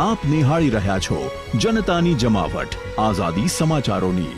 આપ નિહાળી રહ્યા છો જનતાની જમાવટ. આઝાદી સમાચારોની.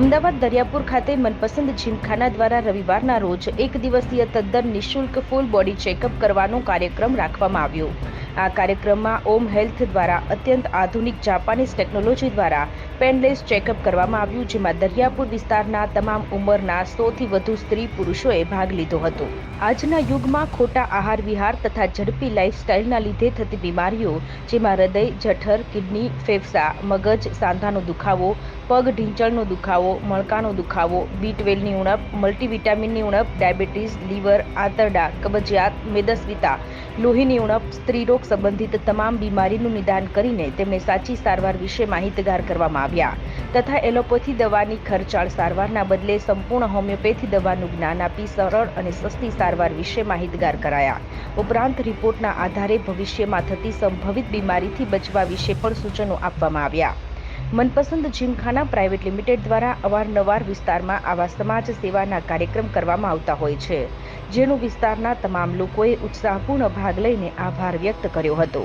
અમદાવાદ દરિયાપુર ખાતે મનપસંદ જીમખાના દ્વારા રવિવારના રોજ એક દિવસીય તદ્દન નિઃશુલ્ક ફૂલ બોડી ચેકઅપ કરવાનો કાર્યક્રમ રાખવામાં આવ્યો. આ કાર્યક્રમમાં ઓમ હેલ્થ દ્વારા અત્યંત આધુનિક જાપાનીઝ ટેકનોલોજી દ્વારા પેનલેસ ચેકઅપ કરવામાં આવ્યું, જેમાં દરિયાપુર વિસ્તારના તમામ ઉંમરના સોથી વધુ સ્ત્રી પુરુષોએ ભાગ લીધો હતો. આજના યુગમાં ખોટા આહાર વિહાર તથા ઝડપી લાઇફસ્ટાઇલના લીધે થતી બીમારીઓ, જેમાં હૃદય, જઠર, કિડની, ફેફસા, મગજ, સાંધાનો દુખાવો, પગ ઢીંચણનો દુખાવો, મણકાનો દુખાવો બી ટ્વેલ્વની ઉણપ, મલ્ટીવિટામિનની ઉણપ, ડાયાબિટીસ, લીવર, આંતરડા, કબજિયાત, મેદસ્વીતા, લોહીની ઉણપ, સ્ત્રીરોગ સંબંધિત તમામ બીમારીનું નિદાન કરીને તેમને સાચી સારવાર વિશે માહિતગાર કરવામાં આવ્યા તથા એલોપેથી દવાની ખર્ચાળ સારવારના બદલે સંપૂર્ણ હોમિયોપેથી દવાનું જ્ઞાન આપી સરળ અને સસ્તી સારવાર વિશે માહિતગાર કરાયા. ઉપરાંત રિપોર્ટના આધારે ભવિષ્યમાં થતી સંભવિત બીમારીથી બચવા વિશે પણ સૂચનો આપવામાં આવ્યા. મનપસંદ જીમખાના પ્રાઇવેટ લિમિટેડ દ્વારા અવારનવાર વિસ્તારમાં આવા સમાજ સેવાના કાર્યક્રમ કરવામાં આવતા હોય છે, જેનો વિસ્તારના તમામ લોકોએ ઉત્સાહપૂર્ણ ભાગ લઈને આભાર વ્યક્ત કર્યો હતો.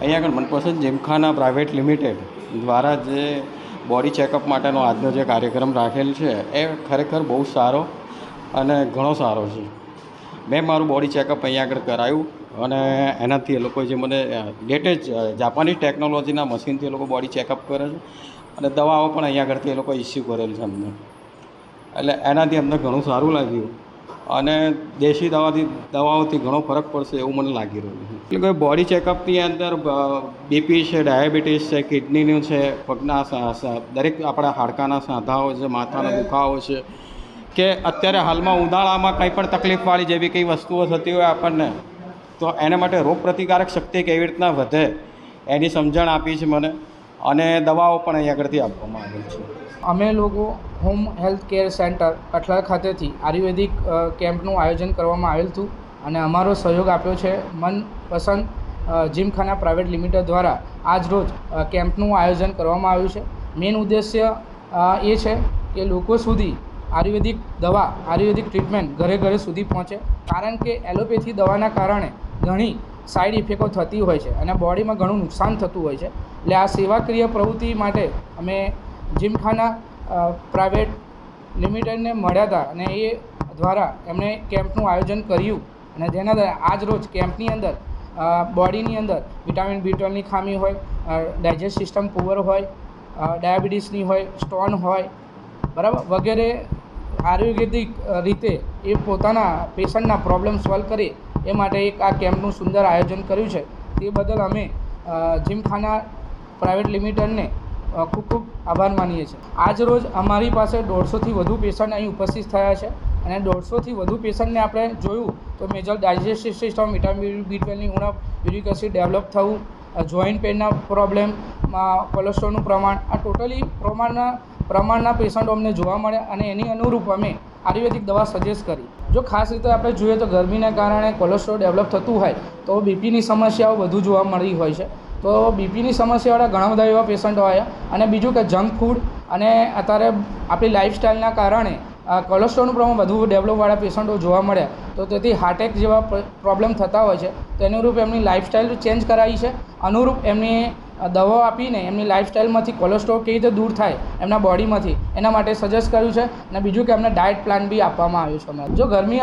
અહીંયા આગળ મનપસંદ જીમખાના પ્રાઇવેટ લિમિટેડ દ્વારા જે બોડી ચેકઅપ માટેનો આજનો જે કાર્યક્રમ રાખેલ છે, એ ખરેખર બહુ સારો અને ઘણો સારો છે. મેં મારું બોડી ચેકઅપ અહીંયા આગળ કરાયું. અને એનાથી એ લોકો જે મને લેટેસ્ટ જાપાનીઝ ટેકનોલોજીના મશીનથી એ લોકો બોડી ચેકઅપ કરે છે અને દવાઓ પણ અહીંયા આગળથી એ લોકો ઇસ્યુ કરેલ છે અમને. એટલે એનાથી અમને ઘણું સારું લાગ્યું અને દેશી દવાથી દવાઓથી ઘણો ફરક પડશે એવું મને લાગી રહ્યું છે. એટલે કે બોડી ચેકઅપની અંદર બીપી છે ડાયાબિટીસ છે કિડનીનું છે પગના દરેક આપણા હાડકાના સાંધાઓ છે માથાનો દુખાવો છે કે અત્યારે હાલમાં ઉનાળામાં કંઈ પણ તકલીફવાળી જેવી કંઈ વસ્તુઓ થતી હોય આપણને તો એના માટે રોગ પ્રતિકારક શક્તિ કેવી રીતના વધે એની સમજણ આપી છે મને અને દવાઓ પણ અહીંયા આગળથી આપવામાં આવેલ છે. અમે લોકો home health care centre Kathlal ખાતેથી આયુર્વેદિક કેમ્પનું આયોજન કરવામાં આવેલ હતું અને અમારો સહયોગ આપ્યો છે. મનપસંદ જીમખાના પ્રાઇવેટ લિમિટેડ દ્વારા આજ રોજ કેમ્પનું આયોજન કરવામાં આવ્યું છે. મેઇન ઉદ્દેશ્ય એ છે કે લોકો સુધી આયુર્વેદિક દવા, આયુર્વેદિક ટ્રીટમેન્ટ ઘરે ઘરે સુધી પહોંચે. કારણ કે એલોપેથી દવાના કારણે ઘણી સાઈડ ઇફેક્ટો થતી હોય છે અને બોડીમાં ઘણું નુકસાન થતું હોય છે. એટલે આ સેવાક્રિય પ્રવૃત્તિ માટે અમે જીમખાના પ્રાઇવેટ લિમિટેડને મળ્યા હતા અને એ દ્વારા એમણે કેમ્પનું આયોજન કર્યું. અને જેના દ્વારા આજ રોજ કેમ્પની અંદર બોડીની અંદર વિટામિન બી ટ્વેલ્વની ખામી હોય ડાયજેસ્ટ સિસ્ટમ પુઅર હોય ડાયાબિટીસની હોય સ્ટોન હોય, બરાબર, વગેરે આયુર્વેદિક રીતે એ પોતાના પેશન્ટના પ્રોબ્લેમ સોલ્વ કરે એ માટે એક આ કેમ્પનું સુંદર આયોજન કર્યું છે. તે બદલ અમે જીમખાના પ્રાઇવેટ લિમિટેડને ખૂબ ખૂબ આભાર માનીએ છીએ. આજ રોજ અમારી પાસે દોઢસોથી વધુ પેશન્ટ અહીં ઉપસ્થિત થયા છે અને દોઢસોથી વધુ પેશન્ટને આપણે જોયું તો major digestive system vitamin B ટ્વેલ્વની ઉણપ યુરિક એસિડ ડેવલપ થવું જોઈન્ટ પેનના પ્રોબ્લેમ કોલેસ્ટ્રોલનું પ્રમાણ, આ ટોટલી પ્રમાણના પ્રમાણના પેશન્ટો અમને જોવા મળ્યા અને એની અનુરૂપ અમે આયુર્વેદિક દવા સજેસ્ટ કરી. જો ખાસ રીતે આપણે જોઈએ તો ગરમીના કારણે કોલેસ્ટ્રોલ ડેવલપ થતું હોય, તો બીપીની સમસ્યાઓ વધુ જોવા મળી હોય છે. તો બીપીની સમસ્યાવાળા ઘણા બધા એવા પેશન્ટ આવ્યા અને બીજું કે જંક ફૂડ અને અત્યારે આપણી લાઈફસ્ટાઈલના કારણે કોલેસ્ટ્રોલનું પ્રમાણ વધુ ડેવલપવાળા પેશન્ટો જોવા મળ્યા. તો તેથી હાર્ટેક જેવા પ્રોબ્લેમ થતા હોય છે. તો એની અનુરૂપ એમની લાઈફસ્ટાઈલ ચેન્જ કરાવી છે. અનુરૂપ એમની દવાઓ આપીને એમની લાઇફસ્ટાઇલમાંથી કોલેસ્ટ્રોલ કેવી રીતે દૂર થાય, એમના બોડીમાંથી એના માટે સજેસ્ટ કર્યું છે. અને બીજું કે એમને ડાયટ પ્લાન બી આપવામાં આવ્યો છે અમારે. જો ગરમી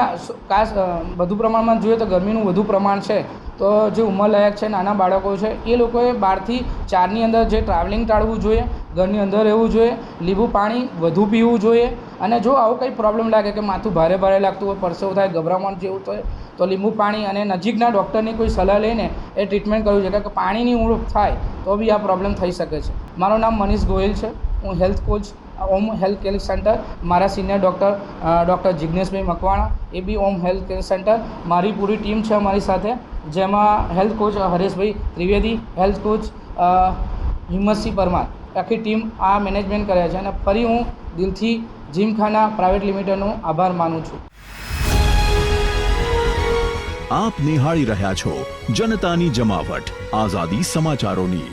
ખાસ વધુ પ્રમાણમાં જોઈએ તો ગરમીનું વધુ પ્રમાણ છે. તો જે ઉંમરલાયક છે, નાના બાળકો છે, એ લોકોએ બારથી ચારની અંદર જે ટ્રાવેલિંગ ટાળવું જોઈએ, ઘરની અંદર રહેવું જોઈએ, લીંબુ પાણી વધુ પીવું જોઈએ અને જો આવો કંઈ પ્રોબ્લેમ લાગે કે માથું ભારે ભારે લાગતું હોય, પરસેવો થાય, ગભરામણ જેવું થાય તો લીંબુ પાણી અને નજીકના ડૉક્ટરની કોઈ સલાહ લઈને એ ટ્રીટમેન્ટ કરવું જોઈએ. કે પાણીની ઉણપ થાય તો બી આ પ્રોબ્લેમ થઈ શકે છે. મારું નામ મનીષ ગોયલ છે. હું health coach Om health care centre મારા senior doctor doctor Jigneshbhai Makwana, એ બી ઓમ હેલ્થ કેર સેન્ટર મારી પૂરી ટીમ છે અમારી સાથે. જેમાં health coach Hareshbhai Trivedi health coach Himmatsinh Parmar આખી ટીમ આ મેનેજમેન્ટ કરે છે અને ફરી હું દિલથી જીમખાના પ્રાઇવેટ લિમિટેડનો આભાર માનું છું. આપ નિહાળી રહ્યા છો જનતાની જમાવટ. આઝાદી સમાચારોની.